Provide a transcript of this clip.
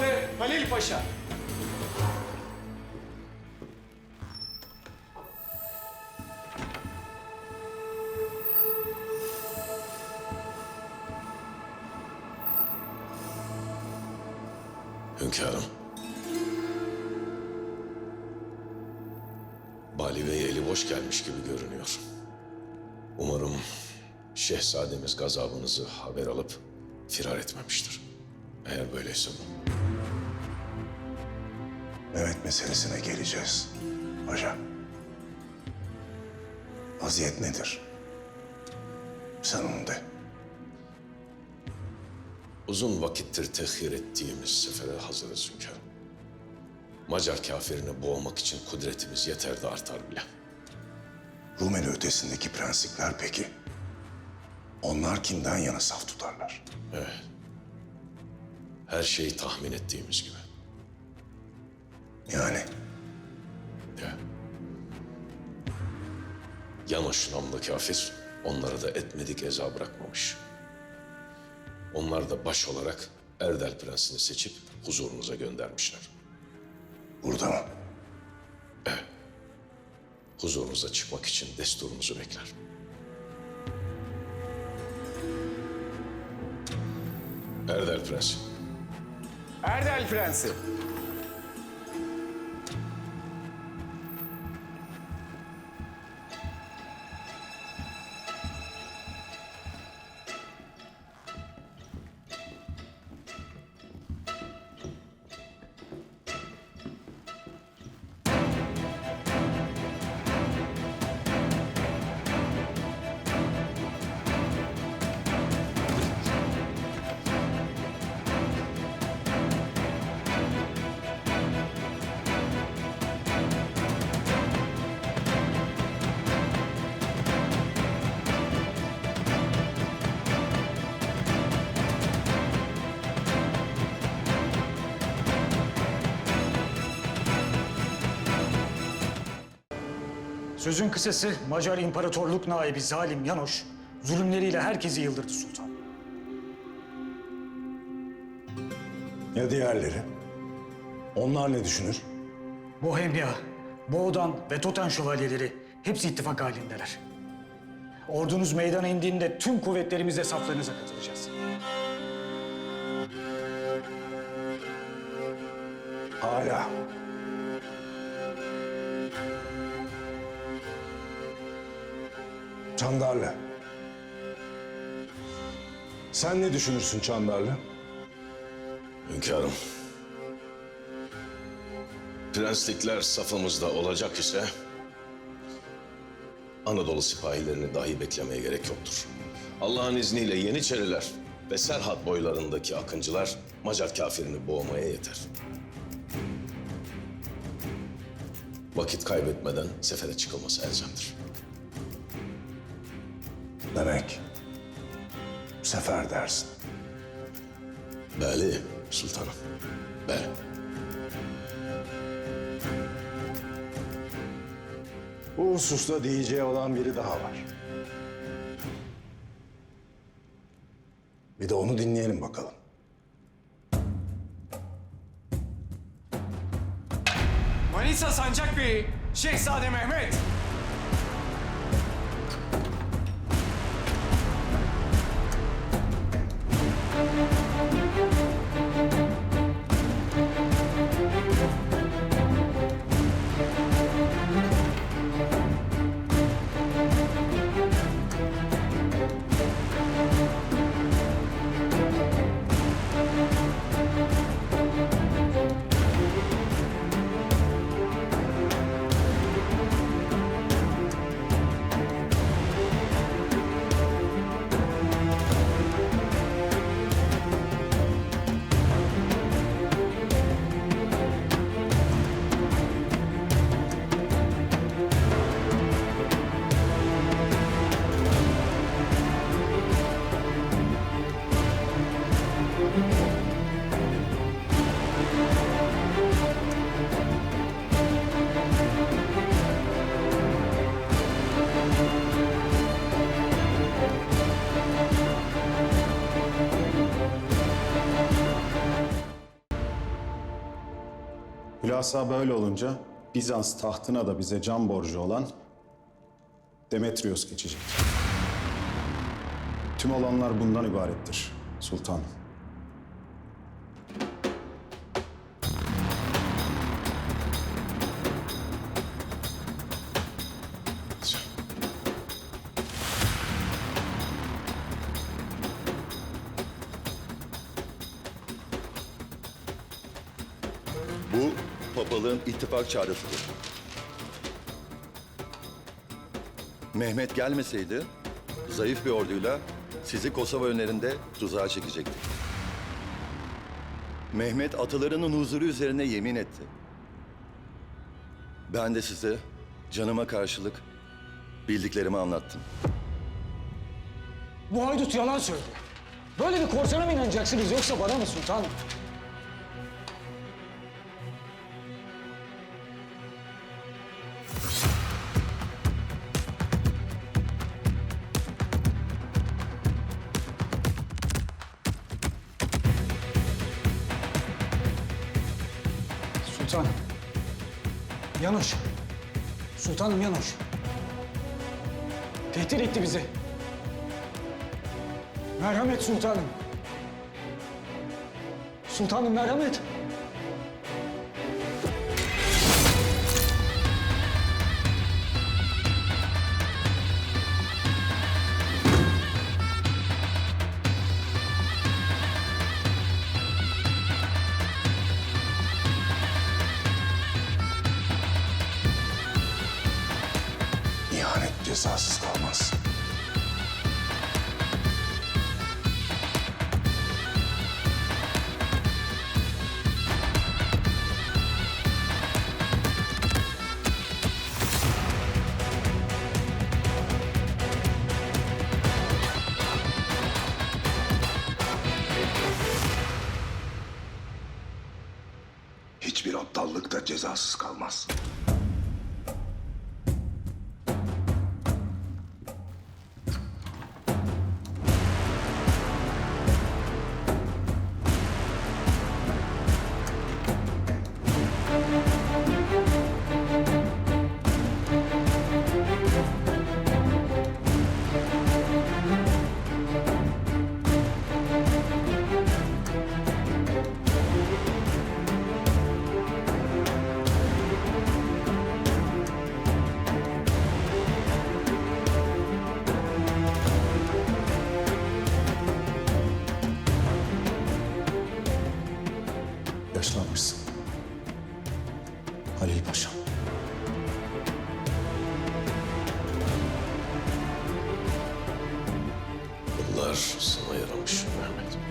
Şandarlı Halil Paşa. Hünkârım. Bali Bey eli boş gelmiş gibi görünüyor. Umarım şehzademiz gazabınızı haber alıp firar etmemiştir. Eğer böyleyse bu. Mehmet meselesine geleceğiz. Paşa. Vaziyet nedir? Sen onu de. Uzun vakittir tehir ettiğimiz sefere hazırız hünkârım. Macar kafirini boğmak için kudretimiz yeter de artar bile. Rumeli ötesindeki prensipler peki? Onlar kimden yana saf tutarlar? Her şey tahmin ettiğimiz gibi. Yani Ya. Yanoş namlı kafir onları da etmedik eza bırakmamış. Onlar da baş olarak Erdel Prensini seçip huzurunuza göndermişler. burada mı? Huzurunuza çıkmak için desturunuzu bekler. Erdel Prensi, Erdel Prensi. Sözün kısası Macar İmparatorluk naibi zalim Yanoş zulümleriyle herkesi yıldırdı sultan. Ya diğerleri? Onlar ne düşünür? Bohemya, Boğdan ve Toten şövalyeleri hepsi ittifak halindeler. Ordunuz meydana indiğinde tüm kuvvetlerimizle saflarınıza katılacağız. Hala. Çandarlı. Sen ne düşünürsün Çandarlı? hünkârım. Prenslikler safımızda olacak ise Anadolu sipahilerini dahi beklemeye gerek yoktur. Allah'ın izniyle Yeniçeriler ve Serhat boylarındaki akıncılar Macar kafirini boğmaya yeter. Vakit kaybetmeden sefere çıkılması elzemdir. Demek sefer dersin. Bəli, sultanım. Bəli. Bu hususta diyeceği olan biri daha var. Bir de onu dinleyelim bakalım. Manisa Sancak Bey'i Şehzade Mehmet. Hülasa böyle olunca Bizans tahtına da bize can borcu olan Demetrios geçecek. Tüm olanlar bundan ibarettir sultanım. Bu papalığın ittifak çağrısıdır. Mehmet gelmeseydi zayıf bir orduyla sizi Kosova önlerinde tuzağa çekecekti. Mehmet atalarının huzuru üzerine yemin etti. Ben de size canıma karşılık bildiklerimi anlattım. Bu haydut yalan söylüyor. Böyle bir korsana mı inanacaksınız yoksa bana mı sultanım? Sultanım. Yanoş. Sultanım Yanoş. Tehdit etti bizi. Merhamet sultanım. Sultanım merhamet. İhanet cezasız kalmaz. Hiçbir aptallık da cezasız kalmaz. Halil Paşa'm. Bunlar sana yaramış Mehmet.